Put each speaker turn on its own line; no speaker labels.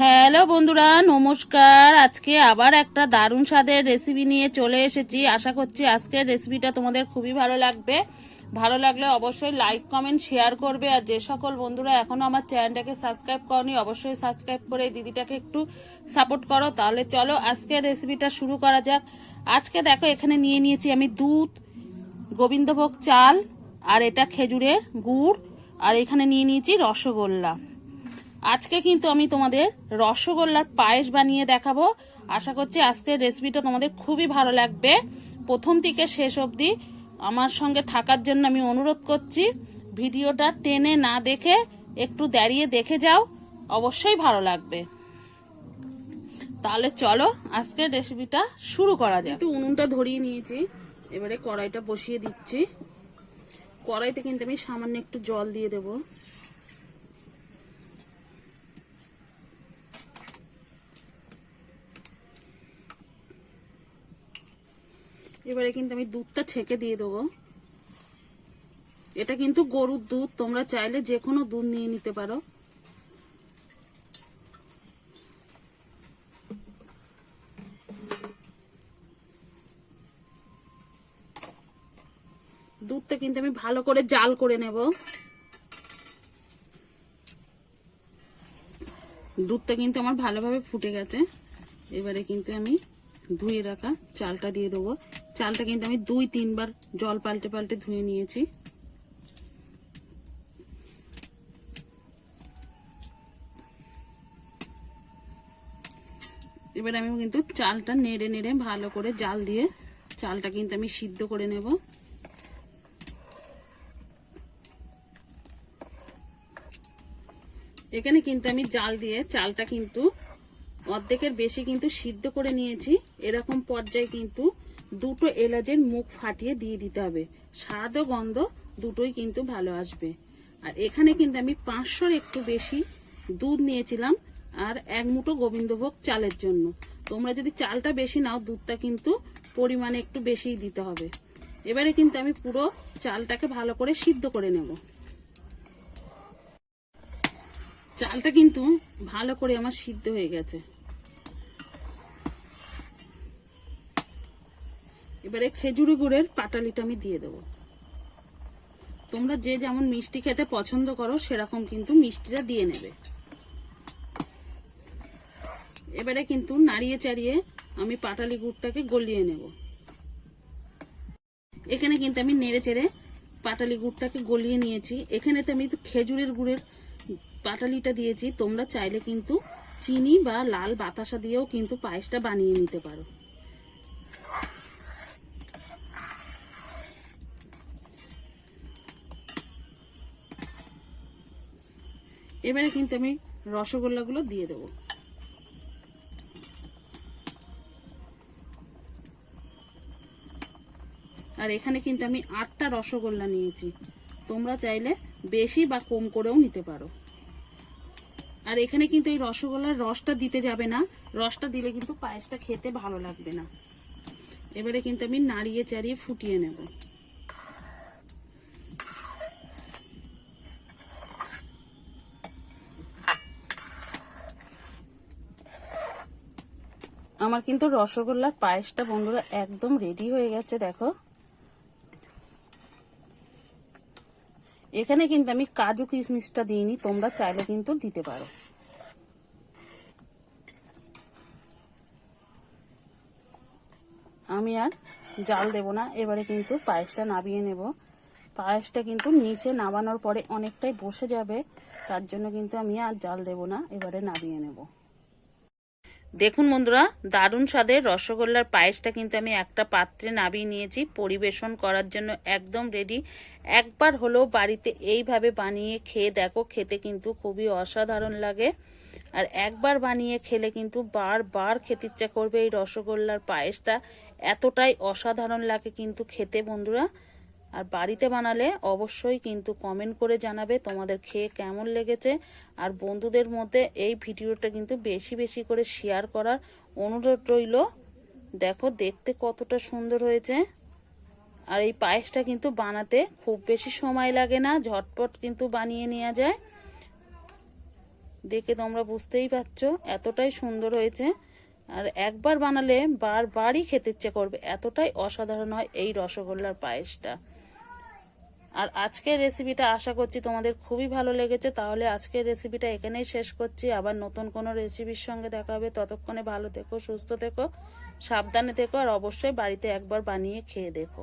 Hello বন্ধুরা, নমস্কার। আজকে আবার একটা দারুণ স্বাদের রেসিপি নিয়ে চলে এসেছি। আশা করছি আজকের রেসিপিটা তোমাদের খুবই ভালো লাগবে। ভালো লাগলে অবশ্যই লাইক কমেন্ট শেয়ার করবে। আর যে সকল বন্ধুরা এখনও আমার চ্যানেলটাকে সাবস্ক্রাইব করনি, অবশ্যই সাবস্ক্রাইব করে দিদিটাকে একটু সাপোর্ট করো। তাহলে চলো আজকের রেসিপিটা শুরু করা যাক। আজকে দেখো, এখানে নিয়ে নিয়েছি আমি দুধ, গোবিন্দভোগ চাল, আর এটা খেজুরের গুড়, আর এখানে নিয়ে নিয়েছি রসগোল্লা। আজকে কিন্তু আমি তোমাদের রসগোল্লার পায়েস বানিয়ে দেখাবো। আশা করছি আজকের রেসিপিটা তোমাদের খুবই ভালো লাগবে। প্রথম থেকে শেষ অবধি আমার সঙ্গে থাকার জন্য আমি অনুরোধ করছি। ভিডিওটা টেনে না দেখে একটু দাঁড়িয়ে দেখে যাও। অবশ্যই ভালো লাগবে। তাহলে চলো আজকের রেসিপিটা শুরু করা যাক। একটু উনুনটা ধরিয়ে নিয়েছি। এবারে কড়াইটা বসিয়ে দিচ্ছি। কড়াইতে কিন্তু আমি সামান্য একটু জল দিয়ে দেবো। এবারে কিন্তু আমি দুধটা ছেঁকে দিয়ে দেবো। এটা কিন্তু গরুর দুধ, তোমরা চাইলে যে কোনো দুধ নিয়ে নিতে পারো। দুধটা কিন্তু আমি ভালো করে জাল করে নেব। দুধটা কিন্তু আমার ভালোভাবে ফুটে গেছে। এবারে কিন্তু আমি ধুয়ে রাখা চালটা দিয়ে দেবো। চালটা কিন্তু আমি দুই, তিনবার জল পাল্টে পাল্টে ধুয়ে নিয়েছি। এবার আমি কিন্তু চালটা নেড়ে নেড়ে ভালো করে জাল দিয়ে চালটা কিন্তু আমি সিদ্ধ করে নেব। এখানে কিন্তু আমি জাল দিয়ে চালটা কিন্তু অর্ধেকের বেশি কিন্তু সিদ্ধ করে নিয়েছি। এরকম পর্যায়ে কিন্তু দুটো এলাচের মুখ ফাটিয়ে দিয়ে দিতে হবে। স্বাদ ও গন্ধ দুটোই কিন্তু ভালো আসবে। আর এখানে কিন্তু আমি পাঁচশোর একটু বেশি দুধ নিয়েছিলাম আর এক মুঠো গোবিন্দভোগ চালের জন্য। তোমরা যদি চালটা বেশি নাও, দুধটা কিন্তু পরিমাণে একটু বেশিই দিতে হবে। এবারে কিন্তু আমি পুরো চালটাকে ভালো করে সিদ্ধ করে নেব। চালটা কিন্তু ভালো করে আমার সিদ্ধ হয়ে গেছে। এবারে খেজুরি গুড়ের পাটালিটা আমি দিয়ে দেবো। তোমরা যে যেমন মিষ্টি খেতে পছন্দ করো, সেরকম কিন্তু মিষ্টিটা দিয়ে নেবে। এবারে কিন্তু নাড়িয়ে চাড়িয়ে আমি পাটালি গুড়টাকে গলিয়ে নেব। এখানে কিন্তু আমি নেড়ে চেড়ে পাটালি গুড়টাকে গলিয়ে নিয়েছি। এখানে তো আমি খেজুরের গুড়ের পাটালিটা দিয়েছি। তোমরা চাইলে কিন্তু চিনি বা লাল বাতাসা দিয়েও কিন্তু পায়েসটা বানিয়ে নিতে পারো। এবারে কিন্তু আমি রসগোল্লাগুলো দিয়ে দেবো। আর এখানে কিন্তু আমি আটটা রসগোল্লা নিয়েছি। তোমরা চাইলে বেশি বা কম করেও নিতে পারো। আর এখানে কিন্তু এই রসগোল্লার রসটা দিতে যাবে না। রসটা দিলে কিন্তু পায়েসটা খেতে ভালো লাগবে না। এবারে কিন্তু আমি নাড়িয়ে চাড়িয়ে ফুটিয়ে নেব। আমার কিন্তু রসগোল্লার পায়েসটা বন্ধুরা একদম রেডি হয়ে গেছে, দেখো। এখানে কিন্তু আমি কাজু কিশমিশটা দিইনি, তোমরা চাইলে কিন্তু দিতে পারো। আমি আর জাল দেব না, এবারে কিন্তু পায়েসটা নাবিয়ে নেব। পায়েসটা কিন্তু নিচে নামানোর পরে অনেকটাই বসে যাবে, তার জন্য কিন্তু আমি আর জাল দেব না, এবারে নাবিয়ে নেব। দেখুন বন্ধুরা, দারুণ স্বাদের রসগোল্লার পায়েসটা কিন্তু আমি একটা পাত্রে নাবিয়ে নিয়েছি, পরিবেশন করার জন্য একদম রেডি একবার হলেও বাড়িতে এইভাবে বানিয়ে খেয়ে দেখো, খেতে কিন্তু খুবই অসাধারণ লাগে। আর একবার বানিয়ে খেলে কিন্তু বারবার খেতে ইচ্ছা করবে এই রসগোল্লার পায়েসটা। এতটাই অসাধারণ লাগে কিন্তু খেতে বন্ধুরা। আর বাড়িতে বানালে অবশ্যই কিন্তু কমেন্ট করে জানাবে তোমাদের খেয়ে কেমন লেগেছে। আর বন্ধুদের মধ্যে এই ভিডিওটা কিন্তু বেশি বেশি করে শেয়ার করার অনুরোধ রইল। দেখো দেখতে কতটা সুন্দর হয়েছে। আর এই পায়েসটা কিন্তু বানাতে খুব বেশি সময় লাগে না, ঝটপট কিন্তু বানিয়ে নেওয়া যায়। দেখে তোমরা বুঝতেই পারছ এতটাই সুন্দর হয়েছে। আর একবার বানালে বারবারই খেতে ইচ্ছে করবে, এতটাই অসাধারণ হয় এই রসগোল্লার পায়েসটা। আর আজকের রেসিপিটা আশা করছি তোমাদের খুবই ভালো লেগেছে। তাহলে আজকের রেসিপিটা এখানেই শেষ করছি। আবার নতুন কোনো রেসিপির সঙ্গে দেখা হবে। ততক্ষণে ভালো থেকো, সুস্থ থেকো, সাবধানে থেকো, আর অবশ্যই বাড়িতে একবার বানিয়ে খেয়ে দেখো।